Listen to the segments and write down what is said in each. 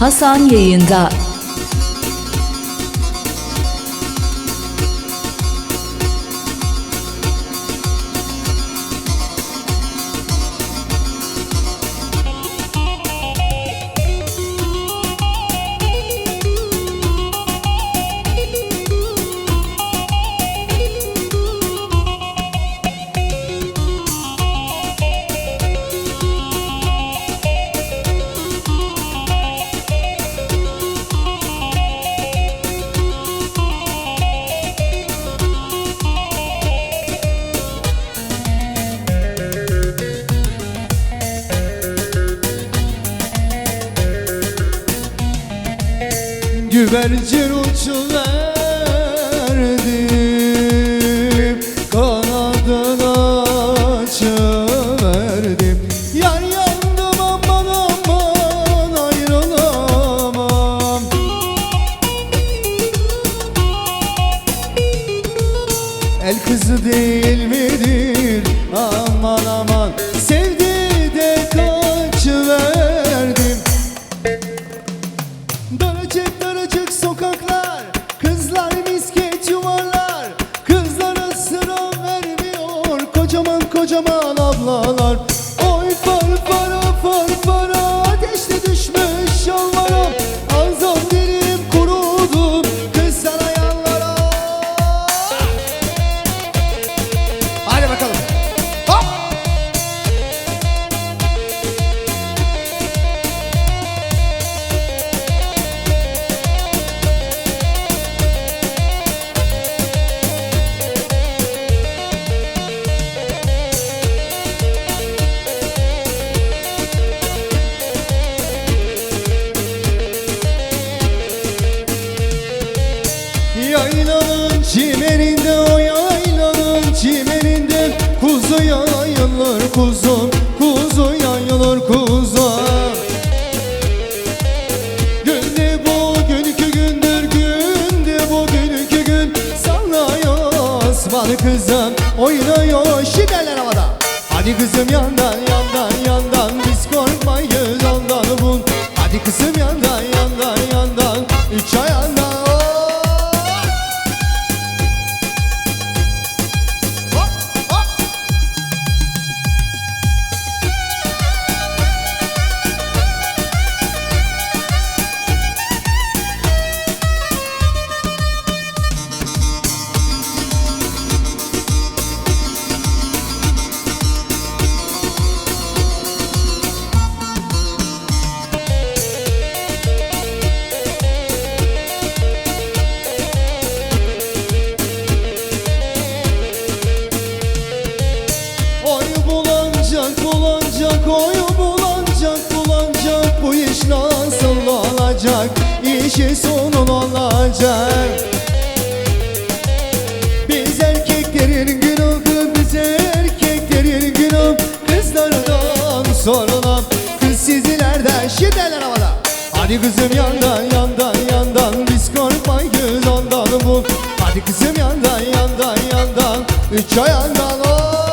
Hasan yayında. Güvercin uçuverdim Kanadını açıverdim Yar yandım aman aman ayrılamam. El kızı değil midir? Aman aman asmalı kızım oynuyor şideler havada. Hadi kızım yandan yandan Hadi kızım yandan yandan yandan. Biz korkmayız ondan bu Hadi kızım yandan yandan yandan. Üç ayağından o Hadi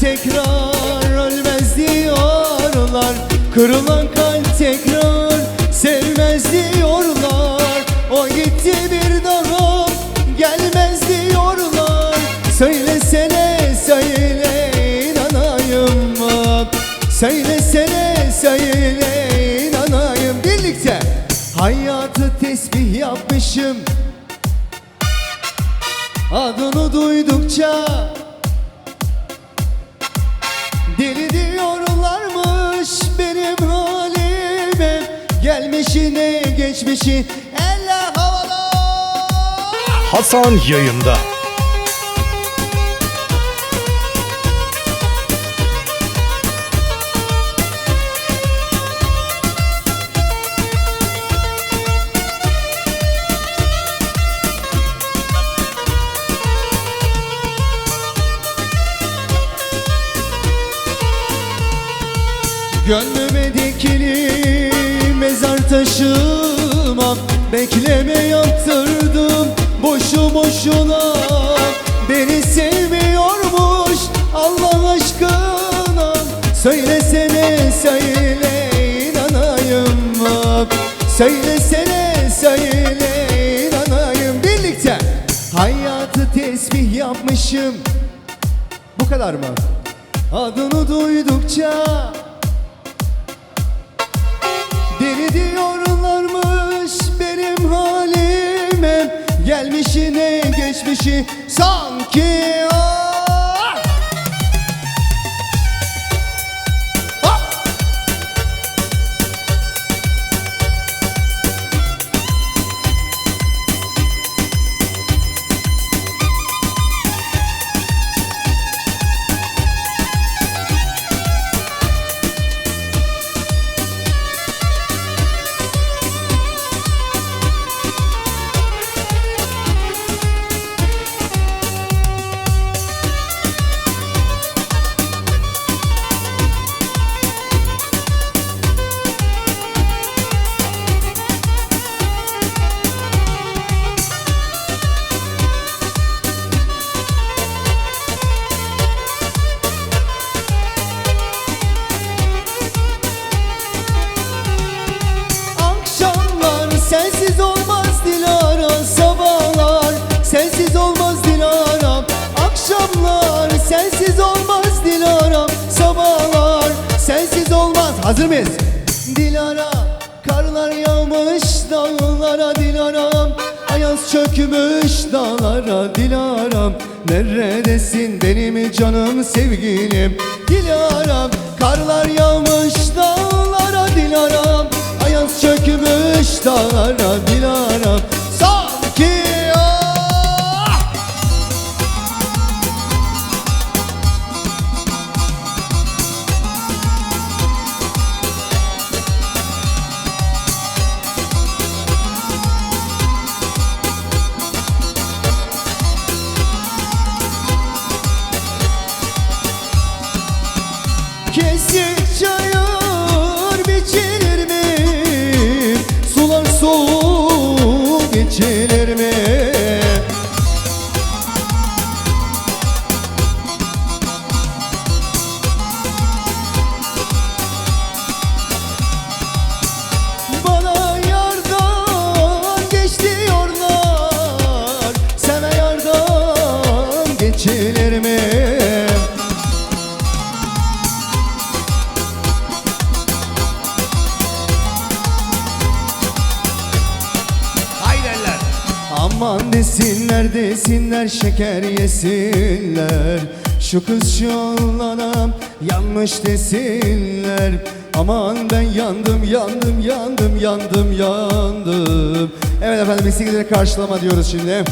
tekrar ölmez diyorlar. Kırılan kalp tekrar sevmez diyorlar. O gitti bir daha gelmez diyorlar. Söylesene söyle inanayım mı? Söylesene söyle inanayım. Birlikte hayatı tesbih yapmışım. Adını duydukça geçmişi eller havada Hasan yayında. Gönlüme dikili mezar taşıma Bekleme yaptırdım boşu boşuna Beni sevmiyormuş Allah aşkına Söylesene söyle inanayım mı? Söylesene söyle inanayım Birlikte hayatı tesbih yapmışım Bu kadar mı? Adını duydukça halime Gelmişine geçmişi sanki ah! Hazır? Dilara Karlar yağmış dağlara Dilaram. Ayaz çökmüş dağlara Dilaram. Neredesin benim canım sevgilim? Dilaram Karlar yağmış dağlara Dilaram. Ayaz çökmüş dağlara Dilaram. Sanki geçilir mi? Hayderler. Aman desinler desinler şeker yesinler Şu kız şu oğlana yanmış desinler Aman ben yandım yandım yandım yandım yandım Evet efendim bisikletleri karşılama diyoruz şimdi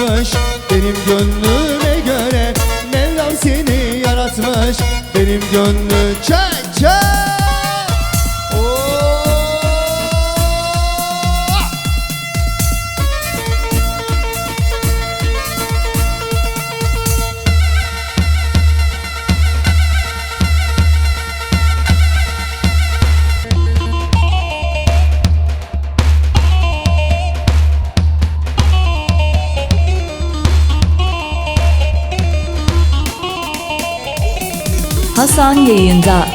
yaratmış benim gönlüme Hasan yayında. Oy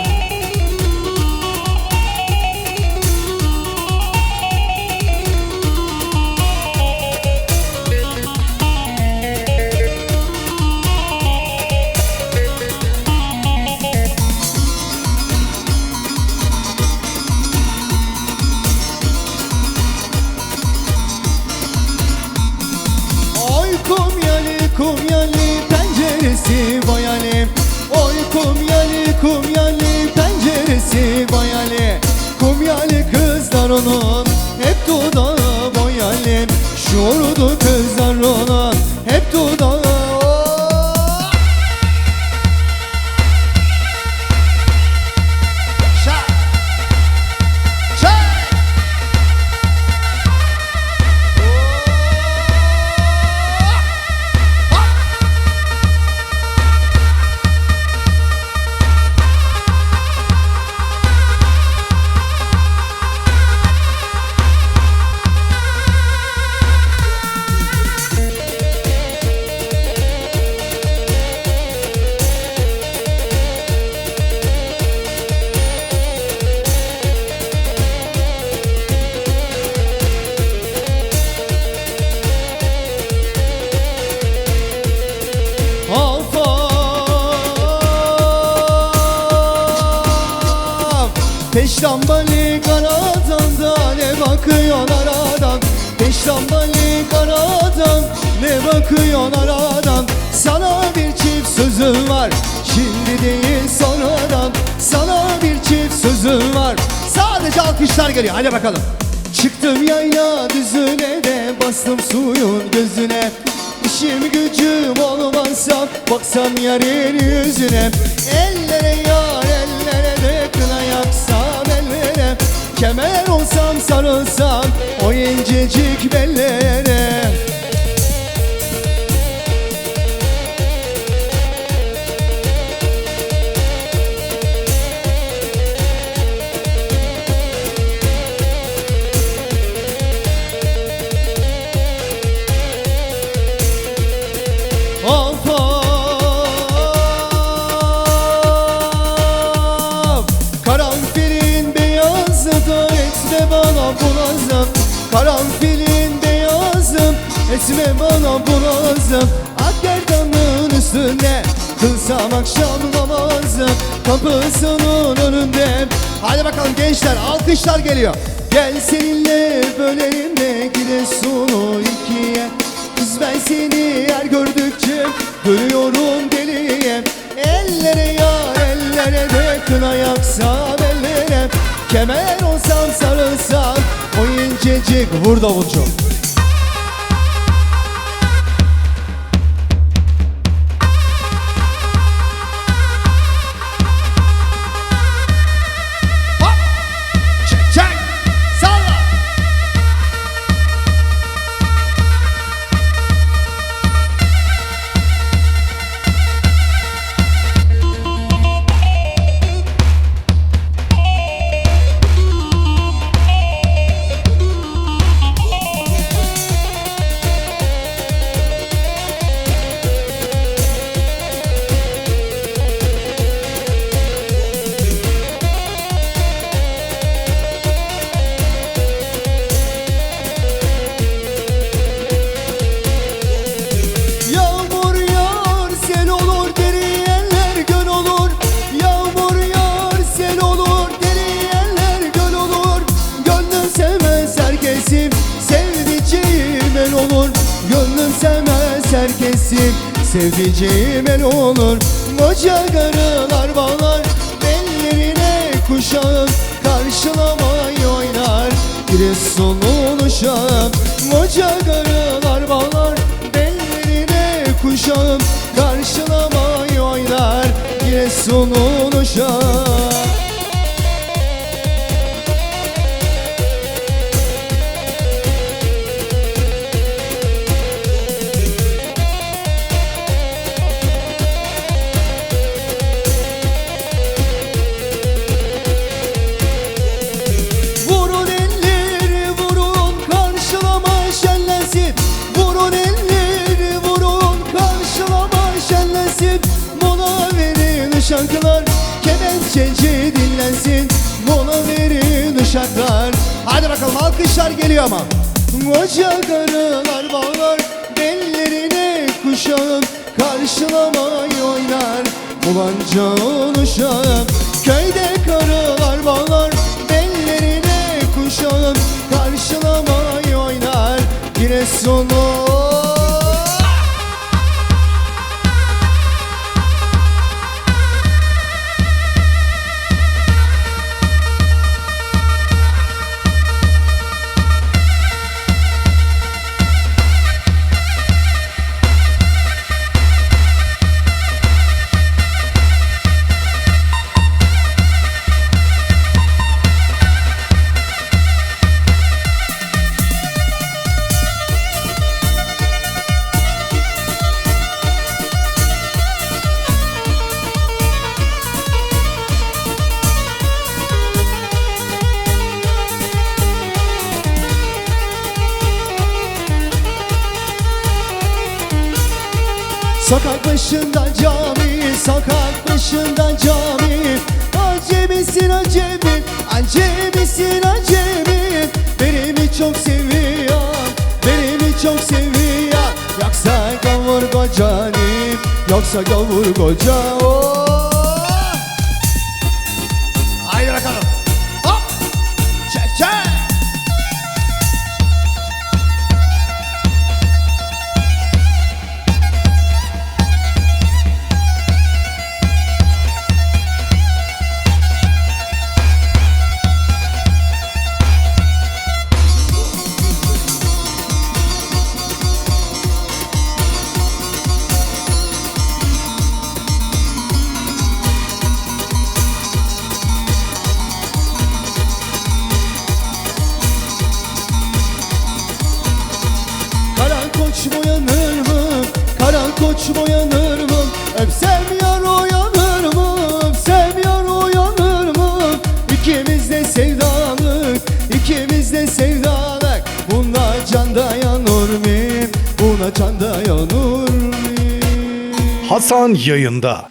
kumyali penceresi bayali Kumyali kızlar onun hep dudağı boyalı Şuurdu kızlar onun ne bakıyorsun aradan Sana bir çift sözüm var. Şimdi değil sonradan Sana bir çift sözüm var. Sadece alkışlar geliyor hadi bakalım. Çıktım yayla düzüne de bastım suyun gözüne. İşim gücüm olmazsa baksam yarın yüzüne. Ellere yar ellere de kına yaksam ellere. Kemer olsam sarılsam o incecik bellere bulazım Karanfilin beyazım etme bana bulazım Ak gerdanın üstünde kılsam akşam namazı. Kapısının önünde. Hadi bakalım gençler alkışlar geliyor. Gel seninle bölelim de Giresun'u ikiye. Kız ben seni her gördükçe Dönüyorum deliye. Ellere yar ellere de kına yaksam Kemer olsam sarılsam O incecik vur davulcu herkesim sevdiceğim el olur. Koca karılar bağlar. Bellerine kuşağım. Karşılamayı oynar. Giresun'un uşağım Koca karılar bağlar. Bellerine kuşağım. Karşılamayı oynar. Giresun'un uşağı alkışlar geliyor ama. Koca karılar bağlar Bellerine kuşağım Karşılamayı oynar. Bulanca uşağım Köyde karılar bağlar Bellerine kuşağım Karşılamayı oynar. Giresun'u başında cami. Acemisin acemi, acemisin acemi Beni çok seviyor, beni çok seviyor Yoksa gavur kocanim, yoksa gavur koca oh! Hasan yayında.